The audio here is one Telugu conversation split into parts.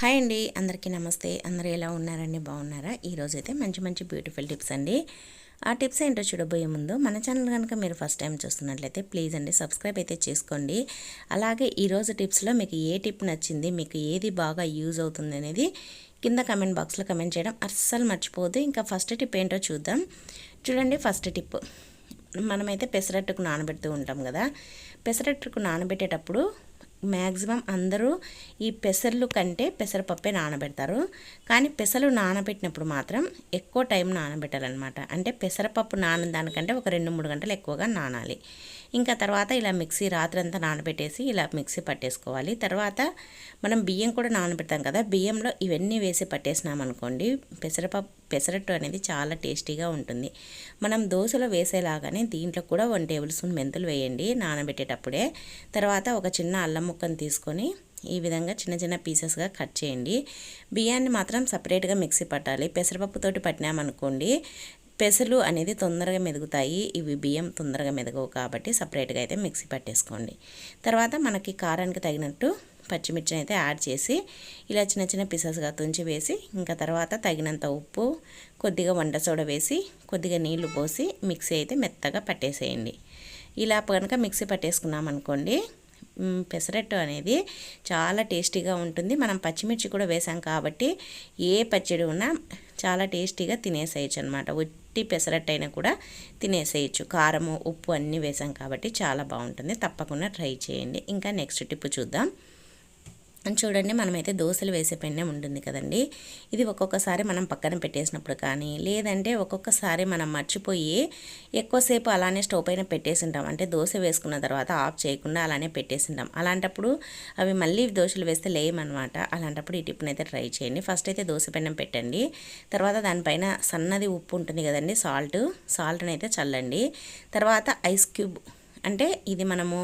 హాయ్ అండి. అందరికీ నమస్తే. అందరూ ఎలా ఉన్నారండి? బాగున్నారా? ఈరోజు అయితే మంచి మంచి బ్యూటిఫుల్ టిప్స్ అండి. ఆ టిప్స్ ఏంటో చూడబోయే ముందు మన ఛానల్ కనుక మీరు ఫస్ట్ టైం చూస్తున్నట్లయితే ప్లీజ్ అండి సబ్స్క్రైబ్ అయితే చేసుకోండి. అలాగే ఈరోజు టిప్స్లో మీకు ఏ టిప్ నచ్చింది మీకు ఏది బాగా యూజ్ అవుతుంది అనేది కింద కమెంట్ బాక్స్లో కమెంట్ చేయడం అస్సలు మర్చిపోదు ఇంకా ఫస్ట్ టిప్ ఏంటో చూద్దాం. చూడండి ఫస్ట్ టిప్. మనమైతే పెసరట్టుకు నానబెడుతూ ఉంటాం కదా. పెసరట్టుకు నానబెట్టేటప్పుడు మ్యాక్సిమం అందరూ ఈ పెసర్లు కంటే పెసరపప్పే నానబెడతారు. కానీ పెసలు నానబెట్టినప్పుడు మాత్రం ఎక్కువ టైం నానబెట్టాలన్నమాట. అంటే పెసరపప్పు నాన దానికంటే ఒక రెండు మూడు గంటలు ఎక్కువగా నానాలి. ఇంకా తర్వాత ఇలా మిక్సీ రాత్రంతా నానబెట్టేసి ఇలా మిక్సీ పట్టేసుకోవాలి. తర్వాత మనం బియ్యం కూడా నానబెడతాం కదా బియ్యంలో ఇవన్నీ వేసి పట్టేసినామనుకోండి పెసరపప్పు పెసరట్టు అనేది చాలా టేస్టీగా ఉంటుంది. మనం దోశలో వేసేలాగానే దీంట్లో కూడా వన్ టేబుల్ స్పూన్ మెంతులు వేయండి నానబెట్టేటప్పుడే. తర్వాత ఒక చిన్న అల్లం ముక్కను తీసుకొని ఈ విధంగా చిన్న చిన్న పీసెస్గా కట్ చేయండి. బియ్యాన్ని మాత్రం సపరేట్గా మిక్సీ పట్టాలి. పెసరపప్పుతోటి పట్టినామనుకోండి పెసలు అనేది తొందరగా మెదుగుతాయి. ఇవి బియ్యం తొందరగా మెదగవు కాబట్టి సపరేట్గా అయితే మిక్సీ పట్టేసుకోండి. తర్వాత మనకి కారానికి తగినట్టు పచ్చిమిర్చిని అయితే యాడ్ చేసి ఇలా చిన్న చిన్న పీసెస్గా తుంచి వేసి ఇంకా తర్వాత తగినంత ఉప్పు కొద్దిగా వంట సోడా వేసి కొద్దిగా నీళ్ళు పోసి మిక్సీ అయితే మెత్తగా పట్టేసేయండి. ఇలా కనుక మిక్సీ పట్టేసుకున్నాం అనుకోండి పెసరట్టు అనేది చాలా టేస్టీగా ఉంటుంది. మనం పచ్చిమిర్చి కూడా వేసాం కాబట్టి ఏ పచ్చడి ఉన్నా చాలా టేస్టీగా తినేసేయచ్చు అనమాట ఉట్టి పెసరట్టు అయినా కూడా తినేసేయచ్చు. కారము ఉప్పు అన్నీ వేసాం కాబట్టి చాలా బాగుంటుంది. తప్పకుండా ట్రై చేయండి. ఇంకా నెక్స్ట్ టిప్ చూద్దాం. చూడండి మనమైతే దోశలు వేసే పెన్నె ఉంటుంది కదండి. ఇది ఒక్కొక్కసారి మనం పక్కన పెట్టేసినప్పుడు కానీ లేదంటే ఒక్కొక్కసారి మనం మర్చిపోయి ఎక్కువసేపు అలానే స్టవ్ పైన పెట్టేసింటాం. అంటే దోశ వేసుకున్న తర్వాత ఆఫ్ చేయకుండా అలానే పెట్టేసింటాం. అలాంటప్పుడు అవి మళ్ళీ దోశలు వేస్తే లేయమనమాట. అలాంటప్పుడు ఈ టిప్ని అయితే ట్రై చేయండి. ఫస్ట్ అయితే దోశ పెన్నం పెట్టండి. తర్వాత దానిపైన సన్నది ఉప్పు ఉంటుంది కదండి సాల్ట్. సాల్ట్ని అయితే చల్లండి. తర్వాత ఐస్ క్యూబ్ అంటే ఇది మనము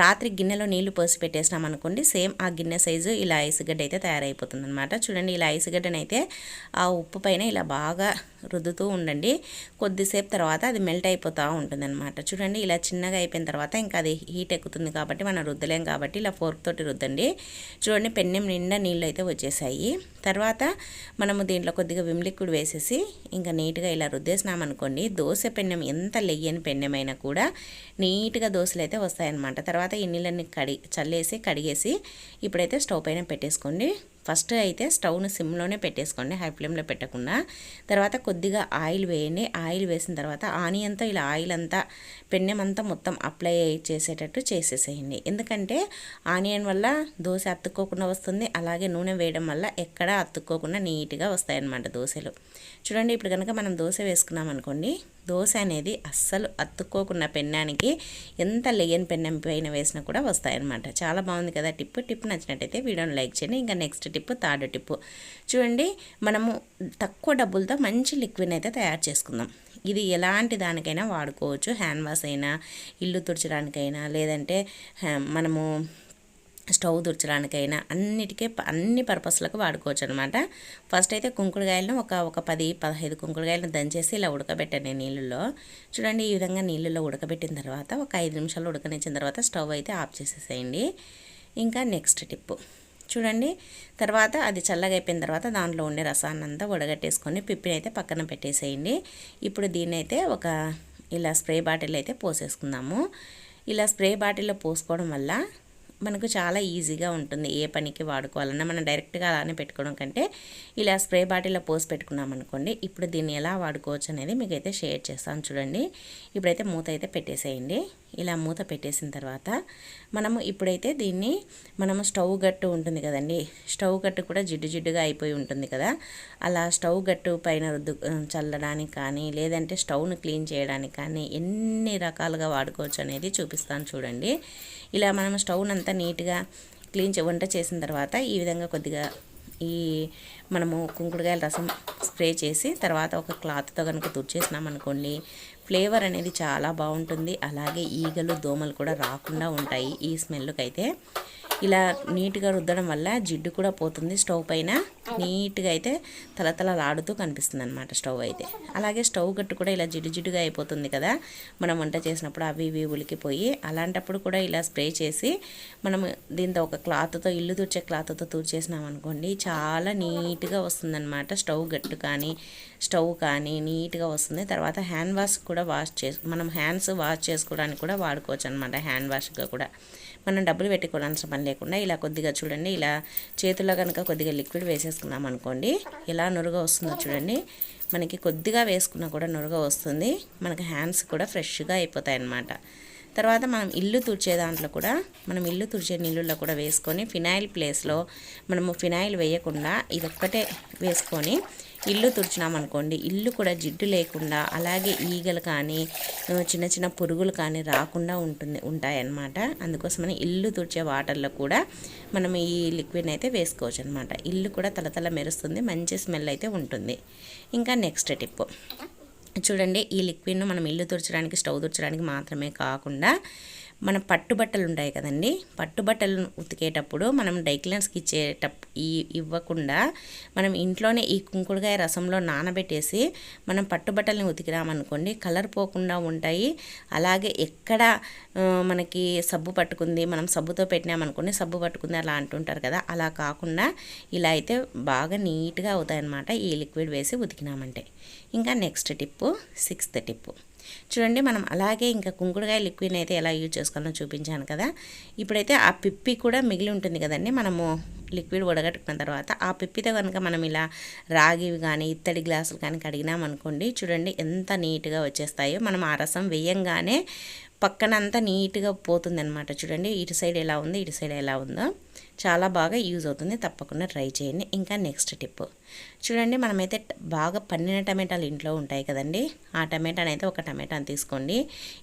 రాత్రి గిన్నెలో నీళ్ళు పోసి పెట్టేసినాం అనుకోండి సేమ్ ఆ గిన్నె సైజు ఇలా ఐసుగడ్డ అయితే తయారైపోతుంది అనమాట చూడండి ఇలా ఐసుగడ్డనైతే ఆ ఉప్పు పైన ఇలా బాగా రుద్దుతూ ఉండండి. కొద్దిసేపు తర్వాత అది మెల్ట్ అయిపోతూ ఉంటుందన్నమాట. చూడండి ఇలా చిన్నగా అయిపోయిన తర్వాత ఇంకా అది హీట్ ఎక్కుతుంది కాబట్టి మనం రుద్దలేం కాబట్టి ఇలా ఫోర్క్ తోటి రుద్దండి. చూడండి పెన్నెం నిండా నీళ్ళు అయితే వచ్చేసాయి. తర్వాత మనము దీంట్లో కొద్దిగా విమ్ లిక్విడ్ వేసేసి ఇంకా నీట్గా ఇలా రుద్దేసినామనుకోండి దోశ పెన్నెం ఎంత లెయ్యని పెన్నెమైనా కూడా నీట్గా దోశలు అయితే వస్తాయన్నమాట. తర్వాత ఈ నీళ్ళని కడి చల్లేసి కడిగేసి ఇప్పుడైతే స్టవ్ పైన పెట్టేసుకోండి. ఫస్ట్ అయితే స్టవ్ను సిమ్లోనే పెట్టేసుకోండి హై ఫ్లేమ్లో పెట్టకుండా. తర్వాత కొద్దిగా ఆయిల్ వేయండి. ఆయిల్ వేసిన తర్వాత ఆనియన్తో ఇలా ఆయిల్ అంతా పెన్నెమంతా మొత్తం అప్లై చేసేటట్టు చేసేసేయండి. ఎందుకంటే ఆనియన్ వల్ల దోశ అతుక్కోకుండా వస్తుంది. అలాగే నూనె వేయడం వల్ల ఎక్కడ అతుక్కోకుండా నీట్గా వస్తాయన్నమాట దోశలు. చూడండి ఇప్పుడు కనుక మనం దోశ వేసుకున్నాం అనుకోండి దోశ అనేది అస్సలు అత్తుకోకున్న పెన్నానికి ఎంత లేయని పెన్నం పైన వేసినా కూడా వస్తాయన్నమాట. చాలా బాగుంది కదా. టిప్ టిప్ నచ్చినట్టయితే వీడియోని లైక్ చేయండి. ఇంకా నెక్స్ట్ టిప్ థర్డ్ టిప్. చూడండి మనము తక్కువ డబ్బులతో మంచి లిక్విడ్ అయితే తయారు చేసుకుందాం. ఇది ఎలాంటి దానికైనా వాడుకోవచ్చు. హ్యాండ్ వాష్ అయినా ఇల్లు తుడచడానికైనా లేదంటే మనము స్టవ్ దుర్చడానికైనా అన్నిటికీ అన్ని పర్పస్లకు వాడుకోవచ్చు అనమాట ఫస్ట్ అయితే కుంకుడుకాయలను ఒక ఒక పది పదహైదు కుంకుడుకాయలను దంచేసి ఇలా ఉడకబెట్టండి నీళ్ళల్లో. చూడండి ఈ విధంగా నీళ్ళల్లో ఉడకబెట్టిన తర్వాత ఒక ఐదు నిమిషాలు ఉడకనిచ్చిన తర్వాత స్టవ్ అయితే ఆఫ్ చేసేసేయండి. ఇంకా నెక్స్ట్ టిప్పు. చూడండి తర్వాత అది చల్లగా అయిపోయిన తర్వాత దాంట్లో ఉండే రసాన్ని అంతా వడగట్టేసుకొని పిప్పిని అయితే పక్కన పెట్టేసేయండి. ఇప్పుడు దీన్నైతే అయితే ఒక ఇలా స్ప్రే బాటిల్ అయితే పోసేసుకుందాము. ఇలా స్ప్రే బాటిల్లో పోసుకోవడం వల్ల మనకు చాలా ఈజీగా ఉంటుంది ఏ పనికి వాడుకోవాలన్నా. మనం డైరెక్ట్గా అలానే పెట్టుకోవడం కంటే ఇలా స్ప్రే బాటిల్లో పోసి పెట్టుకున్నాం అనుకోండి ఇప్పుడు దీన్ని ఎలా వాడుకోవచ్చు అనేది మీకు అయితే షేర్ చేస్తాను. చూడండి ఇప్పుడైతే మూత అయితే పెట్టేసేయండి. ఇలా మూత పెట్టేసిన తర్వాత మనము ఇప్పుడైతే దీన్ని మనము స్టవ్ గట్టు ఉంటుంది కదండి. స్టవ్ గట్టు కూడా జిడ్డు జిడ్డుగా అయిపోయి ఉంటుంది కదా. అలా స్టవ్ గట్టు పైన రుద్దు చల్లడానికి కానీ లేదంటే స్టవ్ను క్లీన్ చేయడానికి కానీ ఎన్ని రకాలుగా వాడుకోవచ్చు అనేది చూపిస్తాను చూడండి. ఇలా మనం స్టవ్నంతా నీట్గా క్లీన్ వంట చేసిన తర్వాత ఈ విధంగా కొద్దిగా ఈ మనము కుంకుడుకాయల రసం స్ప్రే చేసి తర్వాత ఒక క్లాత్తో కనుక తుడిచేసినాం అనుకోండి ఫ్లేవర్ అనేది చాలా బాగుంటుంది. అలాగే ఈగలు దోమలు కూడా రాకుండా ఉంటాయి ఈ స్మెల్కి అయితే ఇలా నీట్గా రుద్దడం వల్ల జిడ్డు కూడా పోతుంది స్టవ్ పైన. నీట్గా అయితే తలతలలాడుతూ కనిపిస్తుంది అనమాట స్టవ్ అయితే. అలాగే స్టవ్ గట్టు కూడా ఇలా జిడ్డు జిడ్డుగా అయిపోతుంది కదా. మనం వంట చేసినప్పుడు అవి ఇవి ఉలికిపోయి అలాంటప్పుడు కూడా ఇలా స్ప్రే చేసి మనం దీంతో ఒక క్లాత్తో ఇల్లు తుడిచే క్లాత్తో తుడిచేసినాం అనుకోండి చాలా నీట్గా వస్తుందన్నమాట స్టవ్ గట్టు కానీ స్టవ్ కానీ నీట్గా వస్తుంది. తర్వాత హ్యాండ్ వాష్ కూడా వాష్ చేసు మనం హ్యాండ్స్ వాష్ చేసుకోవడానికి కూడా వాడుకోవచ్చు అనమాట హ్యాండ్ వాష్గా కూడా. మనం డబ్బులు పెట్టుకోవాల్సిన పని లేకుండా ఇలా కొద్దిగా చూడండి ఇలా చేతుల్లో కనుక కొద్దిగా లిక్విడ్ వేసేసుకున్నాం అనుకోండి. ఎలా నురుగా వస్తుందో చూడండి. మనకి కొద్దిగా వేసుకున్నా కూడా నురుగా వస్తుంది. మనకి హ్యాండ్స్ కూడా ఫ్రెష్గా అయిపోతాయి అన్నమాట తర్వాత మనం ఇల్లు తుడిచే దాంట్లో కూడా మనం ఇల్లు తుడిచే నీళ్ళల్లో కూడా వేసుకొని ఫినాయిల్ ప్లేస్లో మనము ఫినాయిల్ వేయకుండా ఇదొక్కటే వేసుకొని ఇల్లు తుడిచినామనుకోండి ఇల్లు కూడా జిడ్డు లేకుండా అలాగే ఈగలు కానీ చిన్న చిన్న పురుగులు కానీ రాకుండా ఉంటుంది ఉంటాయన్నమాట. అందుకోసమని ఇల్లు తుడిచే వాటర్లో కూడా మనం ఈ లిక్విడ్ అయితే వేసుకోవచ్చు అనమాట ఇల్లు కూడా తలతల మెరుస్తుంది మంచి స్మెల్ అయితే ఉంటుంది. ఇంకా నెక్స్ట్ టిప్. చూడండి ఈ లిక్విడ్ను మనం ఇల్లు తుడచడానికి స్టవ్ తుడచడానికి మాత్రమే కాకుండా మన పట్టుబట్టలు ఉంటాయి కదండి. పట్టుబట్టలను ఉతికేటప్పుడు మనం డైక్లెన్స్కి ఇచ్చేటప్పుడు ఈ ఇవ్వకుండా మనం ఇంట్లోనే ఈ కుంకుడుకాయ రసంలో నానబెట్టేసి మనం పట్టుబట్టల్ని ఉతికిరామనుకోండి కలర్ పోకుండా ఉంటాయి. అలాగే ఎక్కడ మనకి సబ్బు పట్టుకుంది మనం సబ్బుతో పెట్టినామనుకోండి సబ్బు పట్టుకుంది అలా అంటుంటారు కదా. అలా కాకుండా ఇలా అయితే బాగా నీట్గా అవుతాయన్నమాట ఈ లిక్విడ్ వేసి ఉతికినామంటే. ఇంకా నెక్స్ట్ టిప్పు సిక్స్త్ టిప్పు. చూడండి మనం అలాగే ఇంకా కుంకుడుకాయ లిక్విడ్ అయితే ఎలా యూజ్ చేసుకోవాలో చూపించాను కదా. ఇప్పుడైతే ఆ పిప్పి కూడా మిగిలి ఉంటుంది కదండి మనము లిక్విడ్ వడగట్టుకున్న తర్వాత ఆ పిప్పితో కనుక మనం ఇలా రాగివి కానీ ఇత్తడి గ్లాసులు కానీ కడిగినామనుకోండి చూడండి ఎంత నీట్గా వచ్చేస్తాయో. మనం ఆ రసం వేయంగానే పక్కనంతా నీట్గా పోతుంది అనమాట చూడండి ఇటు సైడ్ ఎలా ఉంది ఇటు సైడ్ ఎలా ఉందో. చాలా బాగా యూజ్ అవుతుంది. తప్పకుండా ట్రై చేయండి. ఇంకా నెక్స్ట్ టిప్. చూడండి మనమైతే బాగా పండిన టమాటాలు ఇంట్లో ఉంటాయి కదండి. ఆ టమాటాని అయితే ఒక టమాటాని తీసుకోండి.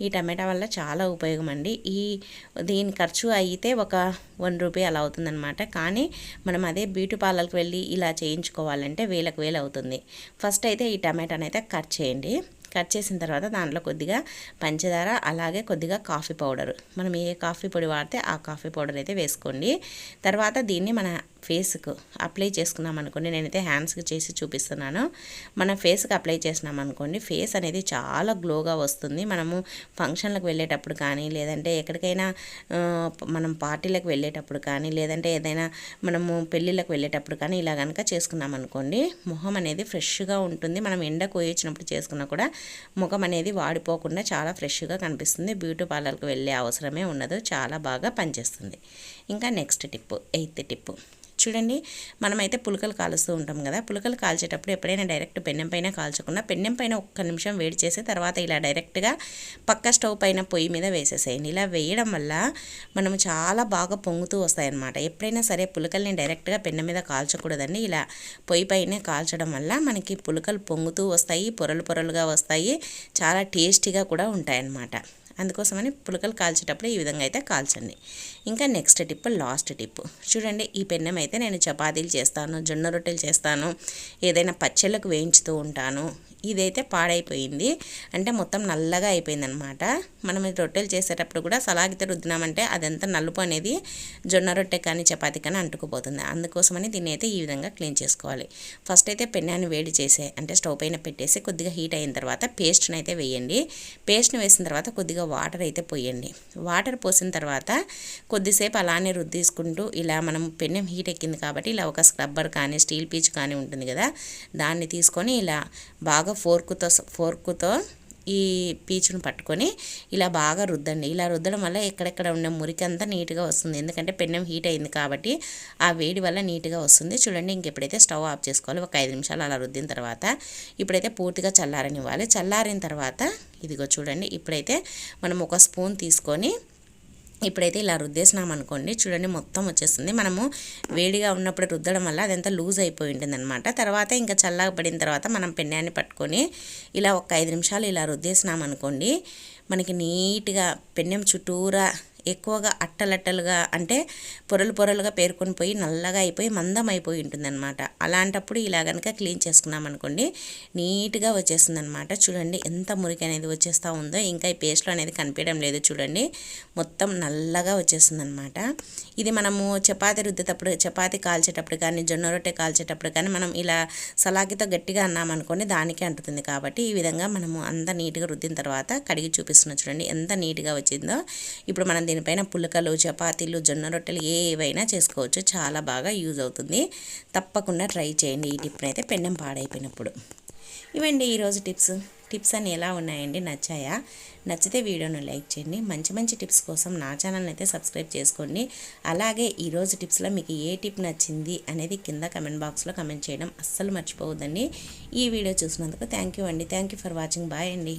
ఈ టమాటా వల్ల చాలా ఉపయోగం అండి ఈ దీని ఖర్చు అయితే ఒక వన్ రూపీ అలా అవుతుందన్నమాట. కానీ మనం అదే బ్యూటీ పార్లర్కి వెళ్ళి ఇలా చేయించుకోవాలంటే వేలకు వేలు అవుతుంది. ఫస్ట్ అయితే ఈ టమాటాని అయితే కట్ చేయండి. కట్ చేసిన తర్వాత దాంట్లో కొద్దిగా పంచదార అలాగే కొద్దిగా కాఫీ పౌడర్. మనం ఏ కాఫీ పొడి వాడితే ఆ కాఫీ పౌడర్ అయితే వేసుకోండి. తర్వాత దీన్ని మన ఫేస్కు అప్లై చేసుకున్నాం అనుకోండి. నేనైతే హ్యాండ్స్కి చేసి చూపిస్తున్నాను. మన ఫేస్కి అప్లై చేసినాం అనుకోండి. ఫేస్ అనేది చాలా గ్లోగా వస్తుంది. మనము ఫంక్షన్లకు వెళ్ళేటప్పుడు కానీ లేదంటే ఎక్కడికైనా మనం పార్టీలకు వెళ్ళేటప్పుడు కానీ లేదంటే ఏదైనా మనము పెళ్ళిళ్ళకి వెళ్ళేటప్పుడు కానీ ఇలా కనుక చేసుకున్నాం అనుకోండి మొహం అనేది ఫ్రెష్గా ఉంటుంది. మనం ఎండకు పోయించినప్పుడు చేసుకున్నా కూడా ముఖం అనేది వాడిపోకుండా చాలా ఫ్రెష్గా కనిపిస్తుంది. బ్యూటీ పార్లర్కి వెళ్ళే అవసరమే ఉండదు. చాలా బాగా పనిచేస్తుంది. ఇంకా నెక్స్ట్ టిప్పు ఎయిత్ టిప్పు. చూడండి మనమైతే పులకలు కాలుస్తూ ఉంటాం కదా. పులకలు కాల్చేటప్పుడు ఎప్పుడైనా డైరెక్ట్ పెన్నెం పైన కాల్చకుండా పెన్నెం పైన ఒక్క నిమిషం వేడి చేసి తర్వాత ఇలా డైరెక్ట్గా పక్క స్టవ్ పైన పొయ్యి మీద వేసేసేయండి. ఇలా వేయడం వల్ల మనం చాలా బాగా పొంగుతూ వస్తాయన్నమాట. ఎప్పుడైనా సరే పులకల్ని డైరెక్ట్గా పెన్నె మీద కాల్చకూడదండి. ఇలా పొయ్యి పైన కాల్చడం వల్ల మనకి పులకలు పొంగుతూ వస్తాయి పొరలు పొరలుగా వస్తాయి చాలా టేస్టీగా కూడా ఉంటాయన్నమాట. అందుకోసమని పులకలు కాల్చేటప్పుడు ఈ విధంగా అయితే కాల్చండి. ఇంకా నెక్స్ట్ టిప్ లాస్ట్ టిప్. చూడండి ఈ పెన్నం అయితే నేను చపాతీలు చేస్తాను జొన్న రొట్టెలు చేస్తాను ఏదైనా పచ్చళ్ళకు వేయించుతూ ఉంటాను. ఇదైతే పాడైపోయింది. అంటే మొత్తం నల్లగా అయిపోయింది అనమాట మనం రొట్టెలు చేసేటప్పుడు కూడా సలాగితే రుద్దినామంటే అదంతా నలుపు అనేది జొన్న రొట్టె కానీ చపాతీ కానీ అంటుకుపోతుంది. అందుకోసమని దీన్ని అయితే ఈ విధంగా క్లీన్ చేసుకోవాలి. ఫస్ట్ అయితే పెన్నాన్ని వేడి చేసే అంటే స్టవ్ పైన పెట్టేసి కొద్దిగా హీట్ అయిన తర్వాత పేస్ట్ని అయితే వేయండి. పేస్ట్ని వేసిన తర్వాత కొద్దిగా వాటర్ అయితే పోయండి. వాటర్ పోసిన తర్వాత కొద్దిసేపు అలానే రుద్దేసుకుంటూ ఇలా మనం పెన్నెం హీట్ ఎక్కింది కాబట్టి ఇలా ఒక స్క్రబ్బర్ కానీ స్టీల్ పీచ్ కానీ ఉంటుంది కదా దాన్ని తీసుకొని ఇలా బాగా బాగా ఫోర్కుతో ఫోర్కుతో ఈ పీచును పట్టుకొని ఇలా బాగా రుద్దండి. ఇలా రుద్దడం వల్ల ఎక్కడెక్కడ ఉన్న మురికి అంతా నీట్గా వస్తుంది. ఎందుకంటే పెన్నం హీట్ అయింది కాబట్టి ఆ వేడి వల్ల నీట్గా వస్తుంది. చూడండి ఇంకెప్పుడైతే స్టవ్ ఆఫ్ చేసుకోవాలి ఒక ఐదు నిమిషాలు అలా రుద్దిన తర్వాత ఇప్పుడైతే పూర్తిగా చల్లారనివ్వాలి. చల్లారిన తర్వాత ఇదిగో చూడండి ఇప్పుడైతే మనం ఒక స్పూన్ తీసుకొని ఇప్పుడైతే ఇలా రుద్దేసినాం అనుకోండి చూడండి మొత్తం వచ్చేస్తుంది. మనము వేడిగా ఉన్నప్పుడు రుద్దడం వల్ల అదంతా లూజ్ అయిపోయి ఉంటుందన్నమాట. తర్వాత ఇంకా చల్లగా పడిన తర్వాత మనం పెన్నాన్ని పట్టుకొని ఇలా ఒక ఐదు నిమిషాలు ఇలా రుద్దేసినాం అనుకోండి మనకి నీట్గా పెన్నెం చుట్టూరా ఎక్కువగా అట్టలట్టలుగా అంటే పొరలు పొరలుగా పేరుకొని పోయి నల్లగా అయిపోయి మందం అయిపోయి ఉంటుందన్నమాట. అలాంటప్పుడు ఇలా కనుక క్లీన్ చేసుకున్నాం అనుకోండి నీట్గా వచ్చేసిందనమాట చూడండి ఎంత మురికి అనేది వచ్చేస్తూ ఉందో ఇంకా ఈ పేస్ట్లో అనేది కనిపించడం లేదు చూడండి. మొత్తం నల్లగా వచ్చేస్తుంది అనమాట ఇది మనము చపాతి రుద్దేటప్పుడు చపాతి కాల్చేటప్పుడు కానీ జొన్న రొట్టె కాల్చేటప్పుడు కానీ మనం ఇలా సలాకితో గట్టిగా అన్నామనుకోండి దానికే అంటుతుంది కాబట్టి ఈ విధంగా మనము అంత నీట్గా రుద్దిన తర్వాత కడిగి చూపిస్తున్నాం చూడండి ఎంత నీట్గా వచ్చిందో. ఇప్పుడు మనం దీనిపైన పులకలు చపాతీలు జొన్న రొట్టెలు ఏవైనా చేసుకోవచ్చు. చాలా బాగా యూజ్ అవుతుంది. తప్పకుండా ట్రై చేయండి. ఈ టిప్ని అయితే పెండం పాడైపోయినప్పుడు. ఇవండి ఈరోజు టిప్స్. టిప్స్ అని ఎలా ఉన్నాయండి? నచ్చాయా? నచ్చితే వీడియోను లైక్ చేయండి. మంచి మంచి టిప్స్ కోసం నా ఛానల్ని అయితే సబ్స్క్రైబ్ చేసుకోండి. అలాగే ఈరోజు టిప్స్లో మీకు ఏ టిప్ నచ్చింది అనేది కింద కమెంట్ బాక్స్లో కమెంట్ చేయడం అస్సలు మర్చిపోవద్దండి. ఈ వీడియో చూసినందుకు థ్యాంక్ యూ అండి. Thank you for watching. Bye అండి.